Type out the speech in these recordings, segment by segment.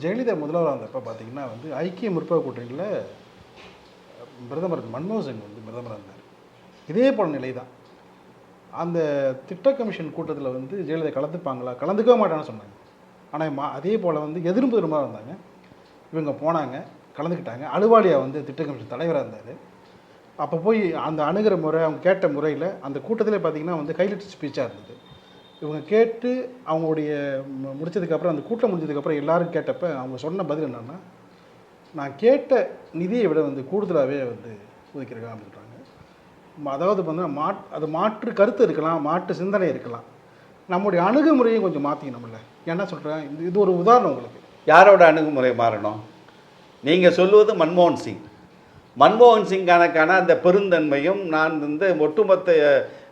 ஜெயலலிதா முதல்வராக இருந்தப்போ பார்த்தீங்கன்னா வந்து ஐக்கிய முற்போக்கு கூட்டணியில் பிரதமர் மன்மோகன் சிங் வந்து பிரதமராக இருந்தார். இதே போல நிலை தான் அந்த திட்ட கமிஷன் கூட்டத்தில் வந்து ஜெயலலிதா கலந்துப்பாங்களா? கலந்துக்கவே மாட்டான்னு சொன்னாங்க. ஆனால் மா அதே போல் வந்து எதிர்ப்பு பெருமாக இருந்தாங்க இவங்க போனாங்க கலந்துக்கிட்டாங்க. அலுவாலியா வந்து திட்ட கமிஷன் தலைவராக இருந்தார். அப்போ போய் அந்த அணுகிற முறை அவங்க கேட்ட முறையில் அந்த கூட்டத்திலே பார்த்தீங்கன்னா வந்து கைலெட் ஸ்பீச்சாக இருந்தது. இவங்க கேட்டு அவங்களுடைய முடித்ததுக்கப்புறம் முடிச்சதுக்கப்புறம் அந்த கூட்டம் முடிஞ்சதுக்கப்புறம் எல்லாரும் கேட்டப்ப அவங்க சொன்ன பதில் என்னென்னா நான் கேட்ட நிதியை விட வந்து கூடுதலாகவே வந்து ஒதுக்கியிருக்காங்க அப்படின்னு அதாவது பார்த்தீங்கன்னா மாட் அது மாற்று கருத்து இருக்கலாம் மாற்று சிந்தனை இருக்கலாம். நம்முடைய அணுகுமுறையும் கொஞ்சம் மாற்றிக்கணும்ல என்ன சொல்கிறேன் இது இது ஒரு உதாரணம் உங்களுக்கு. யாரோட அணுகுமுறை மாறணும்? நீங்கள் சொல்லுவது மன்மோகன் சிங். மன்மோகன் சிங்கானக்கான அந்த பெருந்தன்மையும் நான் வந்து ஒட்டுமொத்த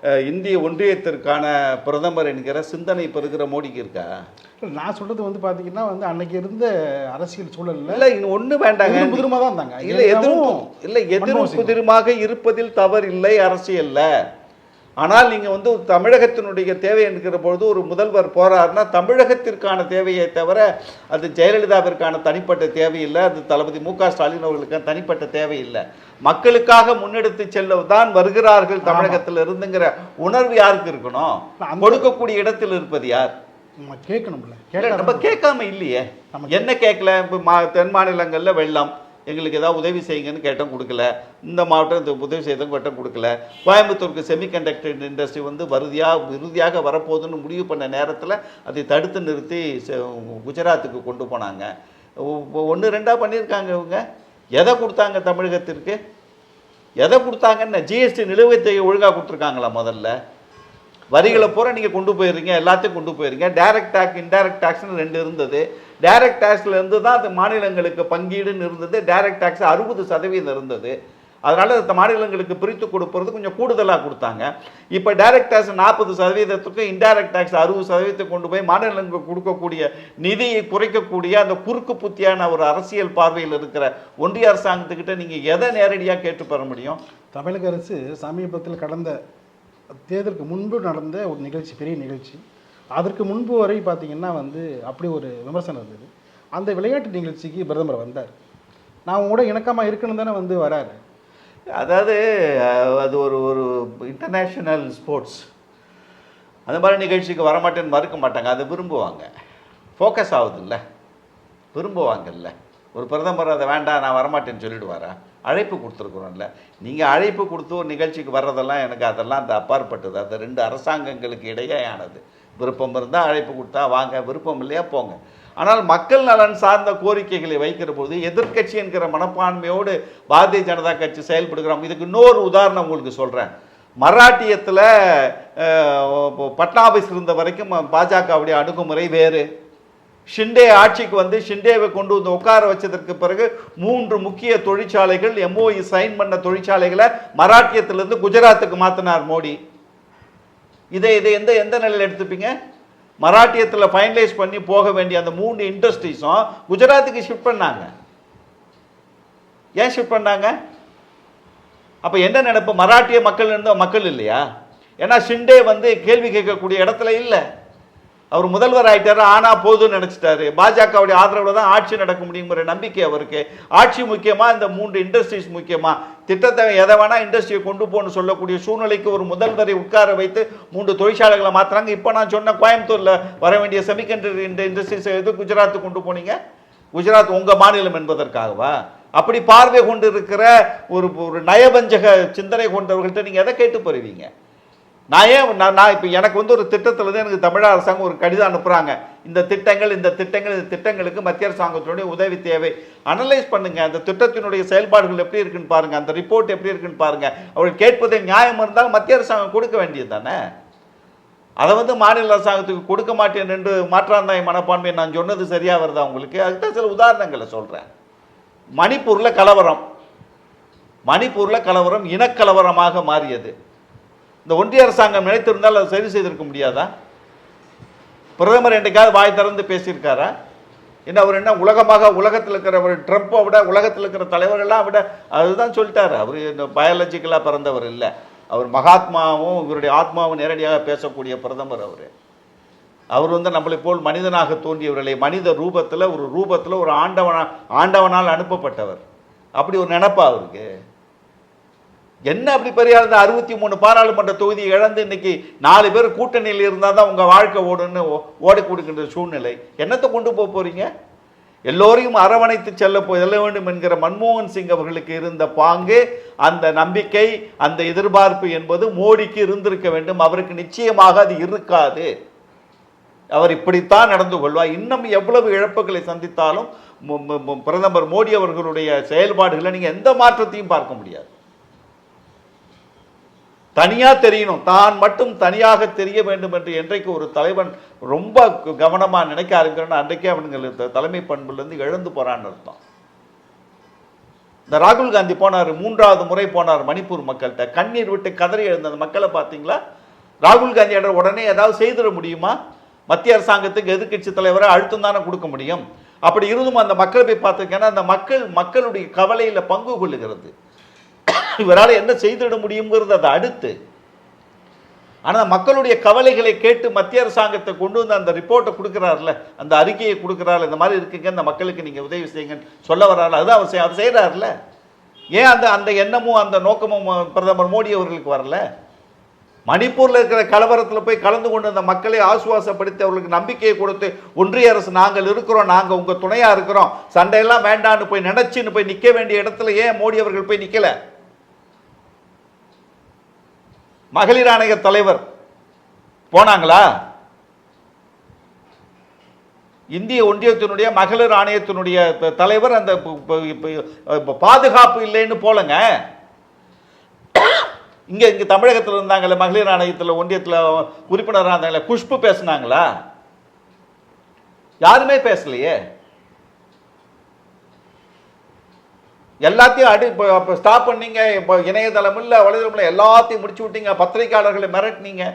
இந்திய ஒன்றியத்திற்கான பிரதமர் என்கிற சிந்தனை பெறுகிற மோடிக்கு இருக்கா? நான் சொல்கிறது வந்து பார்த்தீங்கன்னா வந்து அன்னைக்கு இருந்த அரசியல் சூழலில் இல்லை இன்னும் ஒன்றும் வேண்டாங்க. புதிரமாக தான் இருந்தாங்க. இல்லை ஜெயலலிதாவும் இல்லை எதிரும். புதிருமாக இருப்பதில் தவறு இல்லை அரசியல்ல. ஆனால் நீங்கள் வந்து தமிழகத்தினுடைய தேவை என்கிற பொழுது ஒரு முதல்வர் போறாருன்னா தமிழகத்திற்கான தேவையை தவிர அது ஜெயலலிதாவிற்கான தனிப்பட்ட தேவையில்லை அது தளபதி மு க ஸ்டாலின் அவர்களுக்கான தனிப்பட்ட தேவையில்லை. மக்களுக்காக முன்னெடுத்து செல்ல தான் வருகிறார்கள் தமிழகத்தில் இருந்துங்கிற உணர்வு யாருக்கு இருக்கணும்? கொடுக்கக்கூடிய இடத்தில் இருப்பது யார்? நம்ம கேட்கணும்ல. நம்ம கேட்க கேட்காம இல்லையே. நம்ம என்ன கேட்கல? இப்போ மா தென் மாநிலங்களில் வெள்ளம். எங்களுக்கு ஏதாவது உதவி செய்யுங்கன்னு கேட்டோம் கொடுக்கல. இந்த மாவட்டம் இந்த உதவி செய்தும் கேட்டோம் கொடுக்கல. கோயம்புத்தூருக்கு செமிகண்டக்டர் இண்டஸ்ட்ரி வந்து வருதியாக இறுதியாக வரப்போகுதுன்னு முடிவு பண்ண நேரத்தில் அதை தடுத்து நிறுத்தி குஜராத்துக்கு கொண்டு போனாங்க. ஒன்று ரெண்டாக பண்ணியிருக்காங்க இவங்க. எதை கொடுத்தாங்க தமிழகத்திற்கு? எதை கொடுத்தாங்கன்னு ஜிஎஸ்டி நிலுவைத் ஒழுங்காக கொடுத்துருக்காங்களா முதல்ல? வரிகளை பூரா நீங்கள் கொண்டு போயிருங்க எல்லாத்தையும் கொண்டு போயிருங்க. டைரக்ட் டேக்ஸ் இன்டைரக்ட் டேக்ஸ்னு ரெண்டு இருந்தது. டைரக்ட் டேக்ஸ்லேருந்து தான் அது மாநிலங்களுக்கு பங்கீடுன்னு இருந்தது. டைரக்ட் டேக்ஸ் அறுபது சதவீதம் இருந்தது. அதனால இந்த மாநிலங்களுக்கு பிரித்து கொடுப்பது கொஞ்சம் கூடுதலாக கொடுத்தாங்க. இப்போ டைரக்ட் டேக்ஸ் நாற்பது சதவீதத்துக்கு இன்டைரக்ட் டேக்ஸ் அறுபது சதவீதத்தை கொண்டு போய் மாநிலங்களுக்கு கொடுக்கக்கூடிய நிதியை குறைக்கக்கூடிய அந்த குறுக்கு புத்தியான ஒரு அரசியல் பார்வையில் இருக்கிற ஒன்றிய அரசாங்கத்துக்கிட்ட நீங்கள் எதை நேரடியாக கேட்டு பெற முடியும்? தமிழக அரசு சமீபத்தில் கடந்த தேர்தலுக்கு முன்பு நடந்த ஒரு நிகழ்ச்சி பெரிய நிகழ்ச்சி. அதற்கு முன்பு வரை பார்த்தீங்கன்னா வந்து அப்படி ஒரு விமர்சனம் இருந்தது. அந்த விளையாட்டு நிகழ்ச்சிக்கு பிரதமர் வந்தார். நான் கூட இணக்கமாக இருக்கணும் தானே வந்து வராரு. அதாவது அது ஒரு ஒரு இன்டர்நேஷ்னல் ஸ்போர்ட்ஸ் அந்த மாதிரி நிகழ்ச்சிக்கு வரமாட்டேன்னு மறுக்க மாட்டாங்க. அதை விரும்புவாங்க. ஃபோக்கஸ் ஆகுதுல்ல. விரும்புவாங்கல்ல. ஒரு பிரதமர் அதை வேண்டாம் நான் வரமாட்டேன்னு சொல்லிடுவாரா? அழைப்பு கொடுத்துருக்குறோம்ல. நீங்கள் அழைப்பு கொடுத்து ஒரு நிகழ்ச்சிக்கு வர்றதெல்லாம் எனக்கு அதெல்லாம் அந்த அப்பாற்பட்டது. அந்த ரெண்டு அரசாங்கங்களுக்கு இடையேயானது. விருப்பம் இருந்தால் அழைப்பு கொடுத்தா வாங்க விருப்பம் இல்லையா போங்க. ஆனால் மக்கள் நலன் சார்ந்த கோரிக்கைகளை வைக்கிற போது எதிர்கட்சி என்கிற மனப்பான்மையோடு பாரதிய ஜனதா கட்சி செயல்படுகிறோம் இதுக்கு இன்னொரு உதாரணம் உங்களுக்கு சொல்கிறேன் மராட்டியத்தில் பட்னாபிஸ் இருந்த வரைக்கும் பாஜகவுடைய அணுகுமுறை வேறு. ஷிண்டே ஆட்சிக்கு வந்து ஷிண்டேவை கொண்டு வந்து உட்கார வச்சதற்கு பிறகு மூன்று முக்கிய தொழிற்சாலைகள் எம்ஓஇ சைன் பண்ண தொழிற்சாலைகளை மராட்டியத்திலிருந்து குஜராத்துக்கு மாற்றினார் மோடி. இதை இதை எந்த எந்த நிலையில் எடுத்துப்பீங்க? மராட்டியத்தில் ஃபைனலைஸ் பண்ணி போக வேண்டிய அந்த மூணு இண்டஸ்ட்ரீஸும் குஜராத்துக்கு ஷிஃப்ட் பண்ணாங்க. ஏன் ஷிஃப்ட் பண்ணாங்க? அப்போ என்ன நினைப்பு? மராட்டிய மக்கள் இருந்த மக்கள் இல்லையா? ஏன்னா ஷிண்டே வந்து கேள்வி கேட்கக்கூடிய இடத்துல இல்லை. அவர் முதல்வர் ஆயிட்டாரு ஆனா போதும்னு நினைச்சிட்டாரு. பாஜகவுடைய ஆதரவுல தான் ஆட்சி நடக்க முடியுங்கிற நம்பிக்கை அவருக்கு. ஆட்சி முக்கியமா இந்த மூன்று இண்டஸ்ட்ரீஸ் முக்கியமா? திட்டத்தை எதை வேணா இண்டஸ்ட்ரியை கொண்டு போகணும்னு சொல்லக்கூடிய சூழ்நிலைக்கு ஒரு முதல்வரை உட்கார வைத்து மூன்று தொழிற்சாலைகளை மாத்துறாங்க. இப்போ நான் சொன்ன கோயம்புத்தூர்ல வர வேண்டிய செமிகண்டரி இந்த இண்டஸ்ட்ரீஸ் எது குஜராத்துக்கு கொண்டு போனீங்க? குஜராத் உங்க மாநிலம் என்பதற்காகவா? அப்படி பார்வை கொண்டு இருக்கிற ஒரு ஒரு நயவஞ்சக சிந்தனை கொண்டவர்கள்ட்ட நீங்க எதை கேட்டு பெறுவீங்க நான் ஏன் நான் நான் இப்போ எனக்கு வந்து ஒரு திட்டத்தில் தான் எனக்கு தமிழக அரசாங்கம் ஒரு கடிதம் அனுப்புகிறாங்க இந்த திட்டங்கள் இந்த திட்டங்கள் இந்த திட்டங்களுக்கு மத்திய அரசாங்கத்தினுடைய உதவி தேவை. அனலைஸ் பண்ணுங்க. அந்த திட்டத்தினுடைய செயல்பாடுகள் எப்படி இருக்குன்னு பாருங்க. அந்த ரிப்போர்ட் எப்படி இருக்குன்னு பாருங்க. அவர்கள் கேட்பதில் நியாயம் இருந்தால் மத்திய அரசாங்கம் கொடுக்க வேண்டியது தானே? அதை வந்து மாநில அரசாங்கத்துக்கு கொடுக்க மாட்டேன் என்று மாற்றாந்தாய் மனப்பான்மை நான் சொன்னது சரியா வருதா உங்களுக்கு? அதுதான் சில உதாரணங்களை சொல்கிறேன் மணிப்பூரில் கலவரம். மணிப்பூரில் கலவரம் இனக்கலவரமாக மாறியது. இந்த ஒன்றிய அரசாங்கம் நினைத்திருந்தால் அதை சரி செய்திருக்க முடியாதா? பிரதமர் என்றைக்காவது வாய் திறந்து பேசியிருக்காரா? என்ன அவர் என்ன உலகமாக உலகத்தில் இருக்கிறவர் ட்ரம்ப்பை விட உலகத்தில் இருக்கிற தலைவர்கள்லாம் விட அதுதான் சொல்லிட்டார். அவர் பயாலஜிக்கலாக பிறந்தவர் இல்லை. அவர் மகாத்மாவும் இவருடைய ஆத்மாவும் நேரடியாக பேசக்கூடிய பிரதமர் அவர். அவர் வந்து நம்மளை போல் மனிதனாக தோன்றியவர்களை மனித ரூபத்தில் ஒரு ரூபத்தில் ஒரு ஆண்டவனா ஆண்டவனால் அனுப்பப்பட்டவர். அப்படி ஒரு நினப்பா அவருக்கு? என்ன அப்படி பெரிய அறுபத்தி மூணு பாராளுமன்ற தொகுதி இழந்து இன்னைக்கு நாலு பேர் கூட்டணியில் இருந்தால் தான் உங்கள் வாழ்க்கை ஓடுன்னு ஓடி கொடுக்கின்ற சூழ்நிலை. என்னத்தை கொண்டு போக போகிறீங்க எல்லோரையும் அரவணைத்து செல்ல போ செல்ல வேண்டும் என்கிற மன்மோகன் சிங் அவர்களுக்கு இருந்த பாங்கு அந்த நம்பிக்கை அந்த எதிர்பார்ப்பு என்பது மோடிக்கு இருந்திருக்க வேண்டும். அவருக்கு நிச்சயமாக அது இருக்காது. அவர் இப்படித்தான் நடந்து கொள்வார். இன்னும் எவ்வளவு இழப்புகளை சந்தித்தாலும் பிரதமர் மோடி அவர்களுடைய செயல்பாடுகளை நீங்கள் எந்த மாற்றத்தையும் பார்க்க முடியாது. தனியாக தெரியணும். தான் மட்டும் தனியாக தெரிய வேண்டும் என்று என்றைக்கு ஒரு தலைவன் ரொம்ப கவனமாக நினைக்க ஆரம்பிக்கிறான் அன்றைக்கே அவனுங்க தலைமை பண்புலேருந்து இழந்து போகிறான்னு அர்த்தம். இந்த ராகுல் காந்தி போனார் மூன்றாவது முறை போனார் மணிப்பூர் மக்கள்கிட்ட. கண்ணீர் விட்டு கதறி எழுந்த அந்த மக்களை பார்த்தீங்களா? ராகுல் காந்தியோட உடனே ஏதாவது செய்திட முடியுமா? மத்திய அரசாங்கத்துக்கு எதிர்க்கட்சி தலைவரை அழுத்தம் தானே கொடுக்க முடியும்? அப்படி இருந்தும் அந்த மக்களை போய் பார்த்துருக்கேன்னா அந்த மக்கள் மக்களுடைய கவலையில் பங்கு கொள்ளுகிறது. இவரால் என்ன செய்துவிட முடியுங்கிறது அது அடுத்து. ஆனால் மக்களுடைய கவலைகளை கேட்டு மத்திய அரசாங்கத்தை கொண்டு வந்து அந்த ரிப்போர்ட்டை கொடுக்குறாருல அந்த அறிக்கையை கொடுக்குறாரு இந்த மாதிரி இருக்குங்க இந்த மக்களுக்கு நீங்கள் உதவி செய்யுங்கன்னு சொல்ல வர்றாரு அது அவர் செய்- அவர் செய்கிறாருல ஏன் அந்த அந்த எண்ணமும் அந்த நோக்கமும் பிரதமர் மோடி அவர்களுக்கு வரல? மணிப்பூரில் இருக்கிற கலவரத்தில் போய் கலந்து கொண்டு அந்த மக்களை ஆசுவாசப்படுத்தி அவர்களுக்கு நம்பிக்கையை கொடுத்து ஒன்றிய அரசு நாங்கள் இருக்கிறோம் நாங்கள் உங்கள் துணையாக இருக்கிறோம் சண்டையெல்லாம் வேண்டான்னு போய் நினச்சின்னு போய் நிற்க வேண்டிய இடத்துல ஏன் மோடி அவர்கள் போய் நிற்கலை மகளிர் ஆணைய தலைவர் போனாங்களா? இந்திய ஒன்றியத்தினுடைய மகளிர் ஆணையத்தினுடைய தலைவர் அந்த பாதுகாப்பு இல்லைன்னு போலங்க. இங்க இங்க தமிழகத்தில் இருந்தாங்களே மகளிர் ஆணையத்தில் ஒன்றியத்தில் உறுப்பினராக இருந்தாங்களே குஷ்பு பேசுனாங்களா? யாருமே பேசலையே. எல்லாத்தையும் அடி இப்போ ஸ்டாப் பண்ணீங்க. இப்போ இணையதளம் இல்லை வலைதளம் இல்லை எல்லாத்தையும் முடிச்சு விட்டீங்க. பத்திரிக்கையாளர்களை மிரட்டினீங்க.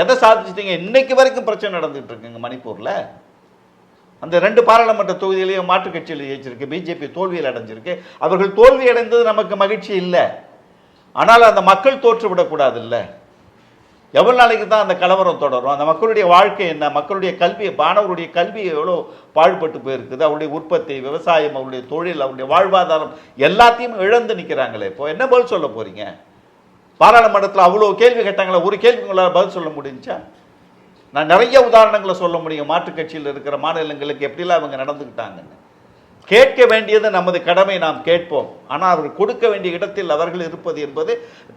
எதை சாதிச்சிட்டீங்க? இன்னைக்கு வரைக்கும் பிரச்சனை நடந்துட்டு இருக்குங்க மணிப்பூரில். அந்த ரெண்டு பாராளுமன்ற தொகுதியிலையும் மாற்றுக் கட்சியில் ஜெயிச்சிருக்கு. பிஜேபி தோல்வியில் அடைஞ்சிருக்கு. அவர்கள் தோல்வி அடைந்தது நமக்கு மகிழ்ச்சி இல்லை. ஆனால் அந்த மக்கள் தோற்றுவிடக்கூடாது இல்லை. எவ்வளோ நாளைக்கு தான் அந்த கலவரம் தொடரும்? அந்த மக்களுடைய வாழ்க்கை என்ன? மக்களுடைய கல்வி மாணவருடைய கல்வி எவ்வளோ பாழ்பட்டு போயிருக்குது? அவருடைய உற்பத்தி விவசாயம் அவருடைய தொழில் அவருடைய வாழ்வாதாரம் எல்லாத்தையும் இழந்து நிற்கிறாங்களே இப்போ என்ன பதில் சொல்ல போகிறீங்க பாராளுமன்றத்தில் அவ்வளோ கேள்வி கேட்டாங்களே? ஒரு கேள்வி உங்களால் பதில் சொல்ல முடிஞ்சா? நான் நிறைய உதாரணங்களை சொல்ல முடியும். மாற்றுக் கட்சியில் இருக்கிற மாநிலங்களுக்கு எப்படிலாம் அவங்க நடந்துக்கிட்டாங்கன்னு. கேட்க வேண்டியது நமது கடமை நாம் கேட்போம். ஆனால் அவர் கொடுக்க வேண்டிய இடத்தில் அவர்கள் இருப்பது என்பது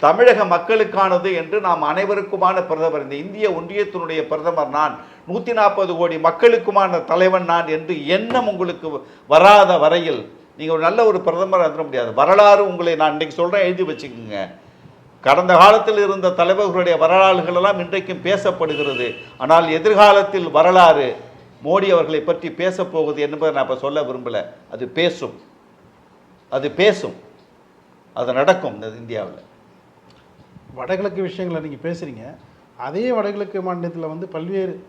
தமிழக மக்களுக்கானது என்று நாம் அனைவருக்குமான பிரதமர் இந்த இந்திய ஒன்றியத்தினுடைய பிரதமர் நான் நூற்றி நாற்பது கோடி மக்களுக்குமான தலைவன் நான் என்று எண்ணம் உங்களுக்கு வராத வரையில் நீங்கள் ஒரு நல்ல ஒரு பிரதமர் வந்துட முடியாது. வரலாறு உங்களை நான் இன்றைக்கு சொல்கிறேன் எழுதி வச்சுக்கோங்க. கடந்த காலத்தில் இருந்த தலைவர்களுடைய வரலாறுகளெல்லாம் இன்றைக்கும் பேசப்படுகிறது. ஆனால் எதிர்காலத்தில் வரலாறு மோடி அவர்களை பற்றி பேசப் போகுது என்பதை நான் இப்போ சொல்ல விரும்பல. அது பேசும். அது பேசும். அது நடக்கும் இந்த இந்தியாவில். வடகிழக்கு விஷயங்களை நீங்கள் பேசுகிறீங்க அதே வடகிழக்கு மாநிலத்தில் வந்து பல்வேறு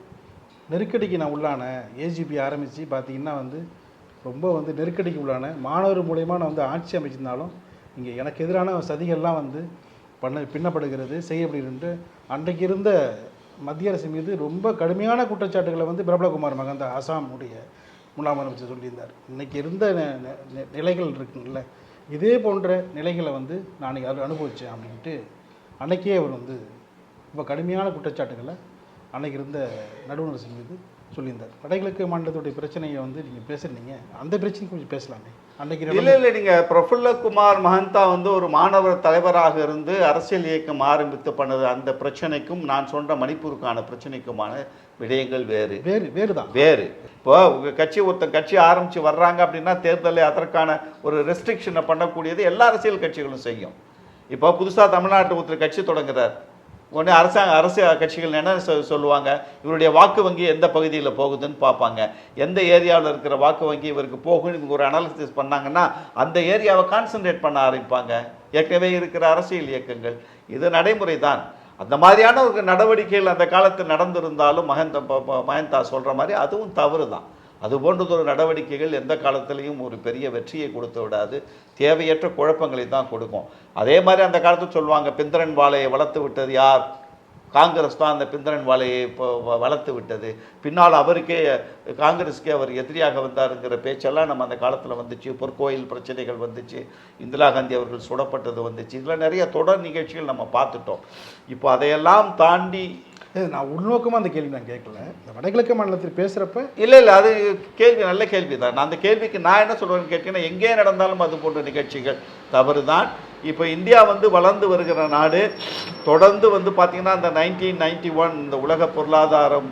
நெருக்கடிக்கு நான் உள்ளான ஏஜிபி ஆரம்பித்து பார்த்தீங்கன்னா வந்து ரொம்ப வந்து நெருக்கடிக்கு உள்ளான மாணவர் மூலயமா நான் வந்து ஆட்சி அமைச்சிருந்தாலும் இங்கே எனக்கு எதிரான சதிகள்லாம் வந்து பண்ண பின்னப்படுகிறது செய்யப்படுகிறது அன்றைக்கு இருந்த மத்திய அரசு மீது ரொம்ப கடுமையான குற்றச்சாட்டுகளை வந்து பிரபலகுமார் மகந்த அசாமுடைய முன்னாள் முதலமைச்சர் சொல்லியிருந்தார். இன்னைக்கு இருந்த நெ- நெ- நெ- நிலைகள் இருக்குங்கள இதே போன்ற நிலைகளை வந்து நான் யாரும் அனுபவித்தேன் அப்படின்ட்டு அன்னைக்கே அவர் வந்து ரொம்ப கடுமையான குற்றச்சாட்டுகளை அன்னைக்கு இருந்த நடுவணர் சிங் மீது சொல்லியிருந்தார். வடகிழக்கு மாநிலத்துடைய பிரச்சனையை வந்து நீங்கள் பேசுறீங்க. அந்த பிரச்சனைக்கு கொஞ்சம் பேசலாமே. இல்லை இல்லை நீங்கள் பிரஃபுல்லகுமார் மஹந்தா வந்து ஒரு மாணவர் தலைவராக இருந்து அரசியல் இயக்கம் ஆரம்பித்து பண்ணது அந்த பிரச்சனைக்கும் நான் சொன்ன மணிப்பூருக்கான பிரச்சனைக்குமான விடயங்கள் வேறு. வேறு வேறு தான் வேறு. இப்போ உங்க கட்சி ஒருத்தன் கட்சி ஆரம்பிச்சு வர்றாங்க அப்படின்னா தேர்தலில் அதற்கான ஒரு ரெஸ்ட்ரிக்ஷனை பண்ணக்கூடியது எல்லா அரசியல் கட்சிகளும் செய்யும். இப்போ புதுசாக தமிழ்நாட்டு ஒருத்தர் கட்சி தொடங்குறார். உடனே அரசாங்க அரசு கட்சிகள் என்ன சொ- சொல்லுவாங்க? இவருடைய வாக்கு வங்கி எந்த பகுதியில் போகுதுன்னு பார்ப்பாங்க. எந்த ஏரியாவில் இருக்கிற வாக்கு வங்கி இவருக்கு போகும்னு இவங்க ஒரு அனாலிசிஸ் பண்ணாங்கன்னா அந்த ஏரியாவை கான்சென்ட்ரேட் பண்ண ஆரம்பிப்பாங்க. ஏற்கனவே இருக்கிற அரசியல் இயக்கங்கள். இது நடைமுறை தான் அந்த மாதிரியான ஒரு நடவடிக்கைகள் அந்த காலத்தில் நடந்திருந்தாலும் மகந்த மகந்தா சொல்கிற மாதிரி அதுவும் தவறு தான் அது போன்றதொரு நடவடிக்கைகள் எந்த காலத்திலையும் ஒரு பெரிய வெற்றியை கொடுத்து விடாது. தேவையற்ற குழப்பங்களை தான் கொடுக்கும். அதே மாதிரி அந்த காலத்தில் சொல்லுவாங்க பிந்திரன் வாழையை வளர்த்து விட்டது யார்? காங்கிரஸ் தான் அந்த பிந்திரன் வாழையை இப்போ வளர்த்து விட்டது. பின்னால் அவருக்கே காங்கிரஸுக்கே அவர் எதிரியாக வந்தாருங்கிற பேச்செல்லாம் நம்ம அந்த காலத்தில் வந்துச்சு. பொற்கோயில் பிரச்சனைகள் வந்துச்சு. இந்திரா காந்தி அவர்கள் சுடப்பட்டது வந்துச்சு. இதில் நிறைய தொடர் நிகழ்ச்சிகள் நம்ம பார்த்துட்டோம். இப்போ அதையெல்லாம் தாண்டி நான் உள்நோக்கமாக அந்த கேள்வி நான் கேட்கல. இந்த வடகிழக்கு மாநிலத்தில் பேசுகிறப்ப இல்லை இல்லை அது கேள்வி நல்ல கேள்வி தான் நான் அந்த கேள்விக்கு நான் என்ன சொல்கிறேன்னு கேட்டீங்கன்னா எங்கே நடந்தாலும் அது போன்ற நிகழ்ச்சிகள். தவறு தான் இப்போ இந்தியா வந்து வளர்ந்து வருகிற நாடு தொடர்ந்து வந்து பார்த்திங்கன்னா அந்த நைன்டீன் நைன்டி ஒன் இந்த உலக பொருளாதாரம்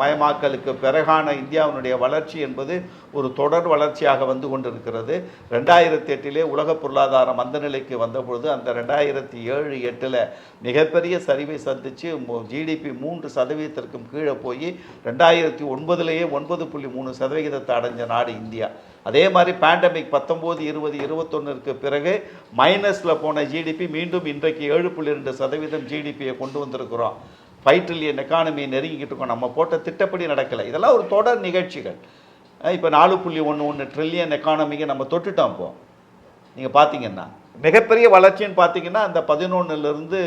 மயமாக்கலுக்கு பிறகான இந்தியாவினுடைய வளர்ச்சி என்பது ஒரு தொடர் வளர்ச்சியாக வந்து கொண்டிருக்கிறது. ரெண்டாயிரத்தி எட்டிலே உலக பொருளாதாரம் மந்த நிலைக்கு வந்தபொழுது அந்த ரெண்டாயிரத்தி ஏழு எட்டில் மிகப்பெரிய சரிவை சந்தித்து ஜிடிபி மூன்று சதவீதத்திற்கும் கீழே போய் ரெண்டாயிரத்தி ஒன்பதுலேயே ஒன்பது புள்ளி மூணு சதவிகிதத்தை அடைஞ்ச நாடு இந்தியா. அதே மாதிரி பேண்டமிக் பத்தொம்போது இருபது இருபத்தொன்னுக்கு பிறகு மைனஸில் போன ஜிடிபி மீண்டும் இன்றைக்கு ஏழு புள்ளி ரெண்டு சதவீதம் ஜிடிபியை கொண்டு வந்திருக்கிறோம். ஃபைவ் ட்ரில்லியன் எக்கானமியை நெருங்கிக்கிட்டு இருக்கோம். நம்ம போட்ட திட்டப்படி நடக்கலை. இதெல்லாம் ஒரு தொடர் நிகழ்ச்சிகள். இப்போ நாலு புள்ளி ஒன்று ஒன்று ட்ரில்லியன் எக்கானமிக்கு நம்ம தொட்டுட்டோம் இப்போ. நீங்கள் பார்த்தீங்கன்னா மிகப்பெரிய வளர்ச்சின்னு பார்த்தீங்கன்னா அந்த பதினொன்றுலேருந்து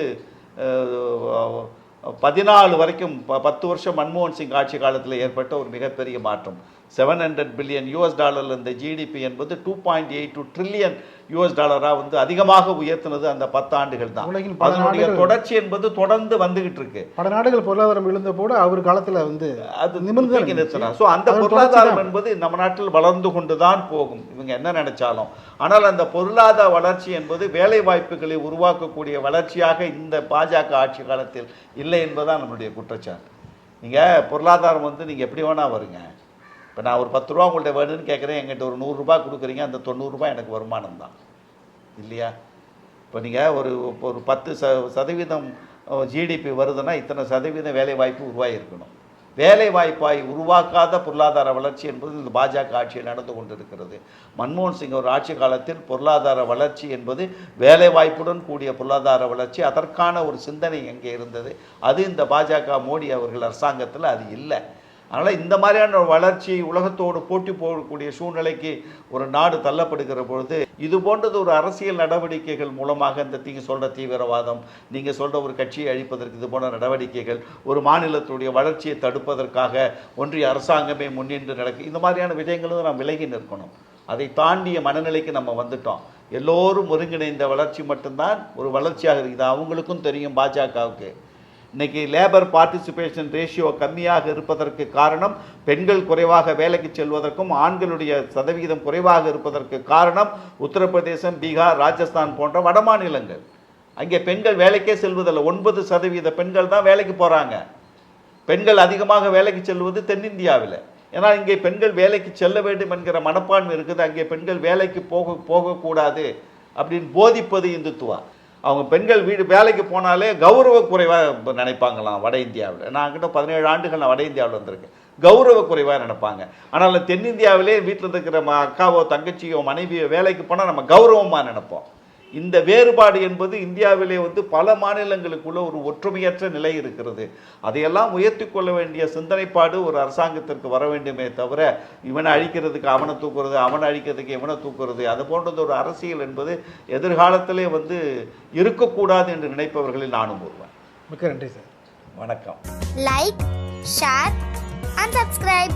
பதினாலு வரைக்கும் ப பத்து வருஷம் மன்மோகன் சிங் ஆட்சி காலத்தில் ஏற்பட்ட ஒரு மிகப்பெரிய மாற்றம். செவன் ஹண்ட்ரட் பில்லியன் யூஎஸ் டாலரில் இந்த ஜிடிபி என்பது two point eight two trillion US டாலராக வந்து அதிகமாக உயர்த்தினது அந்த பத்து ஆண்டுகள் தான். அதனுடைய தொடர்ச்சி என்பது தொடர்ந்து வந்துகிட்டு இருக்கு. பல நாடுகள் பொருளாதாரம் விழுந்த போது அவர் காலத்தில் வந்து அது நிமிர்ந்து ஸோ அந்த பொருளாதாரம். என்பது நம்ம நாட்டில் வளர்ந்து கொண்டு தான் போகும். இவங்க என்ன நினைச்சாலும். ஆனால் அந்த பொருளாதார வளர்ச்சி என்பது வேலை வாய்ப்புகளை உருவாக்கக்கூடிய வளர்ச்சியாக இந்த பாஜக ஆட்சி காலத்தில் இல்லை என்பதுதான் நம்மளுடைய குற்றச்சாட்டு. நீங்கள் பொருளாதாரம் வந்து நீங்கள் எப்படி வேணா வருங்க. இப்போ நான் ஒரு பத்து ரூபா உங்கள்கிட்ட வேணும்னு கேட்குறேன் எங்கிட்ட ஒரு நூறுரூபா கொடுக்குறீங்க அந்த தொண்ணூறுரூபா எனக்கு வருமானம் தான். இல்லையா? இப்போ நீங்கள் ஒரு ஒரு பத்து ச சதவீதம் ஜிடிபி வருதுன்னா இத்தனை சதவீதம் வேலை வாய்ப்பு உருவாகியிருக்கணும். வேலை வாய்ப்பாய் உருவாக்காத பொருளாதார வளர்ச்சி என்பது இந்த பாஜக ஆட்சியில் நடந்து கொண்டிருக்கிறது. மன்மோகன் சிங் ஒரு ஆட்சி காலத்தில் பொருளாதார வளர்ச்சி என்பது வேலை வாய்ப்புடன் கூடிய பொருளாதார வளர்ச்சி. அதற்கான ஒரு சிந்தனை எங்கே இருந்தது? அது இந்த பாஜக மோடி அவர்கள் அரசாங்கத்தில் அது இல்லை. அதனால் இந்த மாதிரியான ஒரு வளர்ச்சி உலகத்தோடு போட்டி போடக்கூடிய சூழ்நிலைக்கு ஒரு நாடு தள்ளப்படுகிற பொழுது இது போன்றது ஒரு அரசியல் நடவடிக்கைகள் மூலமாக இந்த நீங்கள் சொல்கிற தீவிரவாதம் நீங்கள் சொல்கிற ஒரு கட்சியை அழிப்பதற்கு இது போன்ற நடவடிக்கைகள் ஒரு மாநிலத்துடைய வளர்ச்சியை தடுப்பதற்காக ஒன்றிய அரசாங்கமே முன்னின்று நடக்கு இந்த மாதிரியான விஷயங்களும் நாம் விலகி நிற்கணும். அதை தாண்டிய மனநிலைக்கு நம்ம வந்துட்டோம். எல்லோரும் ஒருங்கிணைந்த வளர்ச்சி மட்டும்தான் ஒரு வளர்ச்சியாக இருக்குது. அவங்களுக்கும் தெரியும் பாஜகவுக்கு. இன்னைக்கு லேபர் பார்ட்டிசிபேஷன் ரேஷியோ கம்மியாக இருப்பதற்கு காரணம் பெண்கள் குறைவாக வேலைக்கு செல்வதற்கும் ஆண்களுடைய சதவிகிதம் குறைவாக இருப்பதற்கு காரணம் உத்தரப்பிரதேசம் பீகார் ராஜஸ்தான் போன்ற வடமாநிலங்கள் அங்கே பெண்கள் வேலைக்கே செல்வதில்லை. ஒன்பது சதவீத பெண்கள் தான் வேலைக்கு போகிறாங்க பெண்கள் அதிகமாக வேலைக்கு செல்வது தென்னிந்தியாவில். ஏன்னா இங்கே பெண்கள் வேலைக்கு செல்ல வேண்டும் என்கிற மனப்பான்மை இருக்குது. அங்கே பெண்கள் வேலைக்கு போக போகக்கூடாது அப்படின்னு போதிப்பது இந்துத்துவா அவங்க பெண்கள் வீடு வேலைக்கு போனாலே கௌரவ குறைவாக நினைப்பாங்களாம் வட இந்தியாவில். நான் கிட்ட பதினேழு ஆண்டுகள் நான் வட இந்தியாவில் வந்திருக்கேன் கௌரவ குறைவாக நினைப்பாங்க. ஆனால் தென்னிந்தியாவிலே வீட்டில் இருக்கிற ம அக்காவோ தங்கச்சியோ மனைவியோ வேலைக்கு போனால் நம்ம கௌரவமாக நினைப்போம். இந்த வேறுபாடு என்பது இந்தியாவிலே வந்து பல மாநிலங்களுக்குள்ள ஒரு ஒற்றுமையற்ற நிலை இருக்கிறது. அதையெல்லாம் உயர்த்தி கொள்ள வேண்டிய சிந்தனைப்பாடு ஒரு அரசாங்கத்திற்கு வர வேண்டுமே தவிர இவனை அழிக்கிறதுக்கு அவனை தூக்குறது அவனை அழிக்கிறதுக்கு இவனை தூக்குறது அது போன்றது ஒரு அரசியல் என்பது எதிர்காலத்திலே வந்து இருக்கக்கூடாது என்று நினைப்பவர்களில் நானும் ஒருவன் மிக்க நன்றி சார். வணக்கம். Like share and subscribe